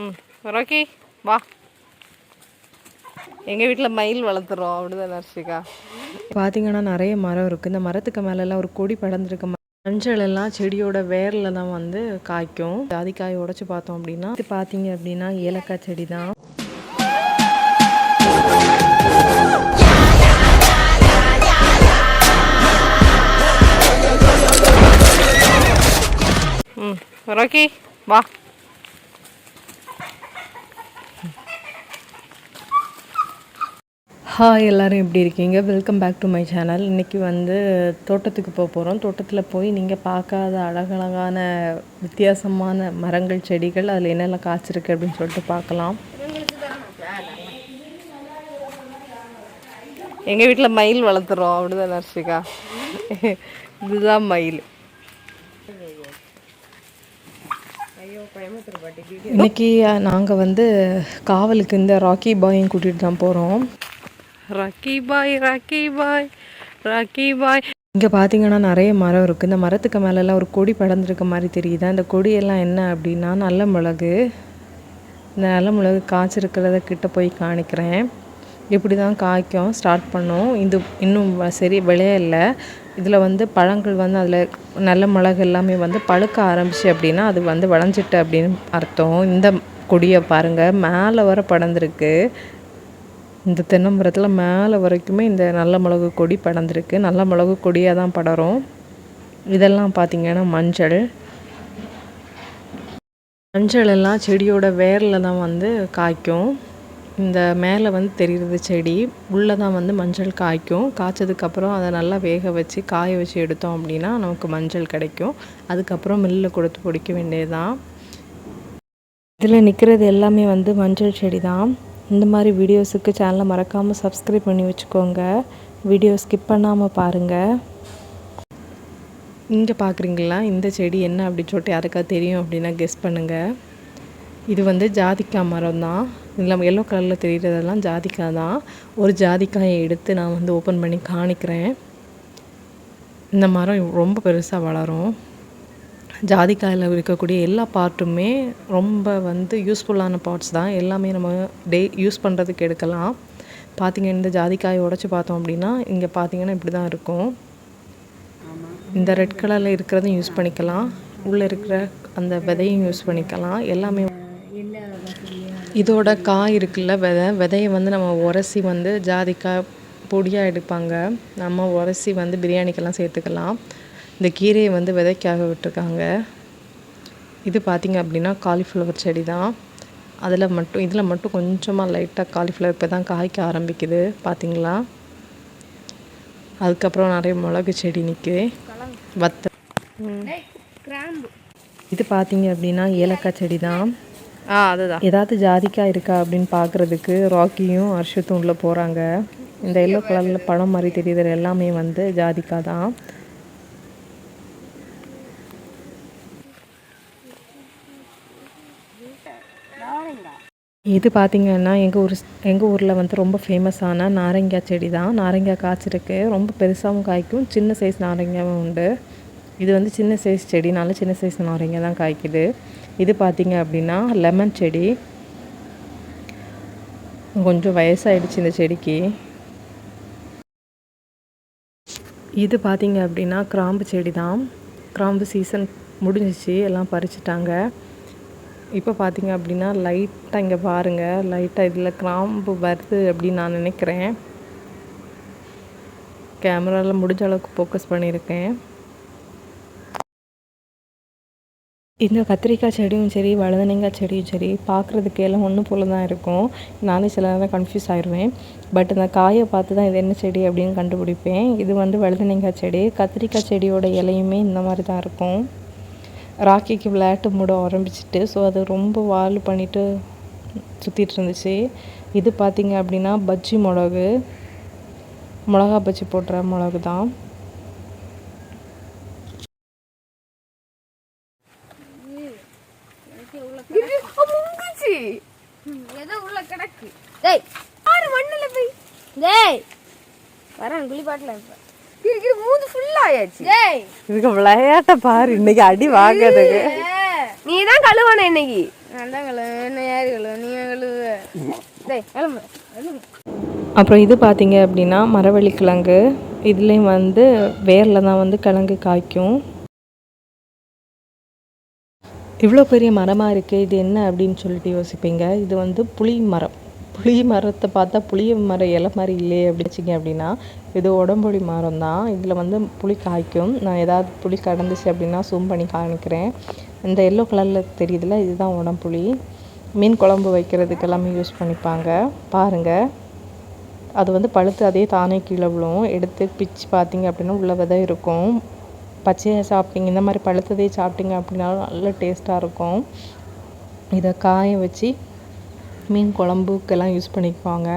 ம் ராக்கி வா. எங்கள் வீட்டில் மயில் வளர்த்துறோம். அப்படிதான் நர்ஷிகா பார்த்தீங்கன்னா நிறைய மரம் இருக்குது இந்த மரத்துக்கு மேலெல்லாம் ஒரு கொடி படர்ந்துருக்கு. மஞ்சள் எல்லாம் செடியோட வேரில் தான் வந்து காய்க்கும். ஜாதிக்காய் உடைச்சு பார்த்தோம் அப்படின்னா இது பார்த்தீங்க அப்படின்னா ஏலக்காய் செடி தான் ம் ராக்கி வா. ஹாய் எல்லாரும் எப்படி இருக்கீங்க? Welcome back to my channel இன்றைக்கி வந்து தோட்டத்துக்கு போக போகிறோம் தோட்டத்தில் போய் நீங்கள் பார்க்காத அழகழகான வித்தியாசமான மரங்கள் செடிகள் அதில் என்னெல்லாம் காய்ச்சிருக்கு அப்படின்னு சொல்லிட்டு பார்க்கலாம். எங்கள் வீட்டில் மயில் வளர்த்துறோம். அப்படிதான் நர்ஷிகா இதுதான் மயில். இன்னைக்கு நாங்கள் வந்து காவலுக்கு இந்த ராக்கி பாயும் கூட்டிகிட்டு தான் போகிறோம் Rocky boy Rocky boy Rocky boy இங்கே பார்த்தீங்கன்னா நிறைய மரம் இருக்குது இந்த மரத்துக்கு மேலெல்லாம் ஒரு கொடி படர்ந்துருக்க மாதிரி தெரியுது? அந்த கொடியெல்லாம் என்ன அப்படின்னா நல்ல மிளகு. இந்த நல்ல மிளகு காய்ச்சிருக்கிறத கிட்ட போய் காணிக்கிறேன். இப்படி தான் காய்க்கும். ஸ்டார்ட் பண்ணோம். இது இன்னும் வ- சரி விளையலை. இதில் வந்து பழங்கள் வந்து அதில் நல்ல மிளகு எல்லாமே வந்து பழுக்க ஆரம்பிச்சு அப்படின்னா அது வந்து விளைஞ்சிட்டு அப்படின்னு அர்த்தம். இந்த கொடியை பாருங்கள் மேலே வர படர்ந்துருக்கு. இந்த தென்னமரத்தில் மேலே வரைக்குமே இந்த நல்ல மிளகு கொடி படர்ந்துருக்கு. நல்ல மிளகு கொடியாக தான் படரும். இதெல்லாம் பார்த்தீங்கன்னா மஞ்சள். மஞ்சள் எல்லாம் செடியோட வேரில் தான் வந்து காய்க்கும். இந்த மேலே வந்து தெரிகிறது செடி உள்ளே தான் வந்து மஞ்சள் காய்க்கும். காய்ச்சதுக்கப்புறம் அதை நல்லா வேக வச்சு காய வச்சு எடுத்தோம் அப்படின்னா நமக்கு மஞ்சள் கிடைக்கும். அதுக்கப்புறம் மில்லில் கொடுத்து பிடிக்க வேண்டியது தான் இதில் நிற்கிறது எல்லாமே வந்து மஞ்சள் செடி தான். இந்த மாதிரி வீடியோஸுக்கு சேனலை மறக்காமல் சப்ஸ்கிரைப் பண்ணி வச்சுக்கோங்க. வீடியோ ஸ்கிப் பண்ணாமல் பாருங்கள் இங்கே பார்க்குறீங்களா இந்த செடி என்ன அப்படின்னு சொல்லிட்டு யாருக்கா தெரியும் அப்படின்னா கெஸ் பண்ணுங்கள் இது வந்து ஜாதிக்காய் மரம் தான். இதில் எல்லோ கலரில் தெரிகிறதெல்லாம் ஜாதிக்காய் தான். ஒரு ஜாதிக்காயை எடுத்து நான் வந்து ஓப்பன் பண்ணி காணிக்கிறேன். இந்த மரம் ரொம்ப பெருசாக வளரும். ஜாதிக்காயில் இருக்கக்கூடிய எல்லா பார்ட்டுமே ரொம்ப வந்து யூஸ்ஃபுல்லான பார்ட்ஸ் தான். எல்லாமே நம்ம டே யூஸ் பண்ணுறதுக்கு எடுக்கலாம். பார்த்தீங்க இந்த ஜாதிக்காயை உடச்சி பார்த்தோம் அப்படின்னா இங்கே பார்த்தீங்கன்னா இப்படி தான் இருக்கும். இந்த ரெட் கலரில் இருக்கிறதும் யூஸ் பண்ணிக்கலாம். உள்ளே இருக்கிற அந்த விதையும் யூஸ் பண்ணிக்கலாம். எல்லாமே இதோட காய் இருக்குல்ல விதை. விதையை வந்து நம்ம உரசி வந்து ஜாதிக்காய் பொடியாக எடுப்பாங்க. நம்ம உரசி வந்து பிரியாணிக்கெல்லாம் சேர்த்துக்கலாம். இந்த கீரையை வந்து விதைக்காக விட்டுருக்காங்க. இது பார்த்திங்க அப்படின்னா காலிஃப்ளவர் செடி தான். அதில் மட்டும் இதில் மட்டும் கொஞ்சமாக லைட்டாக காலிஃப்ளவர் இப்போ தான் காய்க்க ஆரம்பிக்குது. பார்த்தீங்களா? அதுக்கப்புறம் நிறைய மிளகு செடி நிற்குது வத்த இது பார்த்தீங்க அப்படின்னா ஏலக்காய் செடி தான். ஆ அதுதான். ஏதாவது ஜாதிக்காய் இருக்கா அப்படின்னு பார்க்குறதுக்கு ராக்கியும் அர்ஷத்தும் உள்ளே போகிறாங்க இந்த எல்லோ கலரில் பழம் மாதிரி தெரியுது. எல்லாமே வந்து ஜாதிக்காய் தான். இது பார்த்திங்கன்னா எங்கள் ஊர் எங்கள் ஊரில் வந்து ரொம்ப ஃபேமஸான நாரங்காய் செடி தான். நாரங்காய் காய்ச்சிருக்கு. ரொம்ப பெருசாகவும் காய்க்கும். சின்ன சைஸ் நாரங்காயும் உண்டு. இது வந்து சின்ன சைஸ் செடினால சின்ன சைஸ் நாரங்காய் தான் காய்க்குது. இது பார்த்திங்க அப்படின்னா லெமன் செடி. கொஞ்சம் வயசாயிடுச்சு இந்த செடிக்கு. இது பார்த்திங்க அப்படின்னா கிராம்பு செடி தான். கிராம்பு சீசன் முடிஞ்சிச்சு. எல்லாம் பறிச்சிட்டாங்க. இப்போ பார்த்தீங்க அப்படின்னா லைட்டாக இங்கே பாருங்கள் லைட்டாக இதில் கிராம்பு வருது அப்படின்னு நான் நினைக்கிறேன். கேமராவில் முடிஞ்ச அளவுக்கு ஃபோக்கஸ் பண்ணியிருக்கேன். இந்த கத்திரிக்காய் செடியும் சரி வளதனைங்காய் செடியும் சரி பார்க்குறதுக்கு எல்லாம் ஒன்று போல் தான் இருக்கும். நானே சில நேரம் கன்ஃபியூஸ் ஆயிடுவேன் பட் அந்த காயை பார்த்து தான் இது என்ன செடி அப்படின்னு கண்டுபிடிப்பேன். இது வந்து வளதனைங்காய் செடி. கத்திரிக்காய் செடியோட இலையுமே இந்த மாதிரி தான் இருக்கும். ராக்கிக்கு விளையாட்டு மூட ஆரம்பிச்சிட்டு ஸோ அது ரொம்ப வால் பண்ணிட்டு சுற்றிட்டு இருந்துச்சு. இது பார்த்தீங்க அப்படின்னா பஜ்ஜி மிளகு. மிளகா பஜ்ஜி போடுற மிளகு தான். முங்குச்சு ஏதோ உள்ள கிடக்கு. டேய். ஆறு மண்ணுல போய். டேய். வரேன் குளிப்பாட்டில் இப்ப. ஆயாச்சு. இதுக்கு விளையாட்ட பாரு இன்னைக்கு அடி வாங்குறதுக்கு. நீ தான் கழுவான இன்னைக்கு. நான் தான் கழுவு என்ன யார் கழுவு? நீ கழுவு. டேய் கிளம்பு கிளம்பு அப்புறம் இது பார்த்தீங்க அப்படின்னா மரவள்ளி கிழங்கு இதுலேயும் வந்து வேரில் தான் வந்து கிழங்கு காய்க்கும். இவ்வளோ பெரிய மரமாக இருக்குது இது என்ன அப்படின்னு சொல்லிட்டு யோசிப்பீங்க? இது வந்து புளி மரம். புளி மரத்தை பார்த்தா புளிய மரம் இலை மாதிரி இல்லையே அப்படி வச்சிங்க அப்படின்னா இது உடம்புளி மரம் தான் இதில் வந்து புளி காய்க்கும். நான் ஏதாவது புளி கடந்துச்சு அப்படின்னா சூம் பண்ணி காமிக்கிறேன். இந்த எல்லோ கலரில் தெரியுதுல இதுதான் உடம்புளி மீன் குழம்பு வைக்கிறதுக்கு எல்லாமே யூஸ் பண்ணிப்பாங்க. பாருங்கள் அது வந்து பழுத்து அதே தானே கீழே விழும். எடுத்து பிச்சு பார்த்தீங்க அப்படின்னா உள்ள விதை இருக்கும். பச்சையாக சாப்பிட்டீங்க இந்த மாதிரி பழுத்ததே சாப்பிட்டீங்க அப்படின்னாலும் நல்ல டேஸ்ட்டாக இருக்கும். இதை காய வச்சு மீன் குழம்புக்கெல்லாம் யூஸ் பண்ணிக்குவாங்க.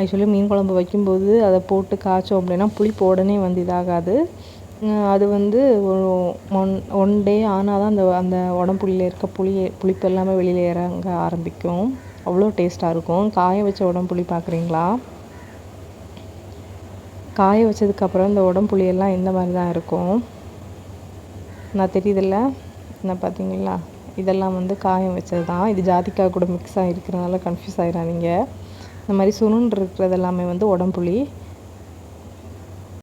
ஆக்சுவலி மீன் குழம்பு வைக்கும்போது அதை போட்டு காய்ச்சோம் அப்படின்னா புளிப்பு உடனே வந்து இதாகாது. அது வந்து ஒரு ஒன் ஒன் டே ஆனால் தான் அந்த அந்த உடம்புள்ளியில் இருக்க புளி புளிப்பு எல்லாமே வெளியில் இறங்க ஆரம்பிக்கும். அவ்வளோ டேஸ்ட்டாக இருக்கும். காய வச்ச உடம்புளி பார்க்குறீங்களா காய வச்சதுக்கப்புறம் இந்த உடம்புளியெல்லாம் இந்த மாதிரி தான் இருக்கும்? நான் தெரியுதில்ல? என்ன பார்த்தீங்களா? இதெல்லாம் வந்து காயம் வச்சது தான் இது ஜாதிக்காய் கூட மிக்ஸ் ஆகிருக்கிறனால கன்ஃபியூஸ் ஆயிடாதீங்க இந்த மாதிரி சுருண்டு இருக்கிறது எல்லாமே வந்து உடம்புளி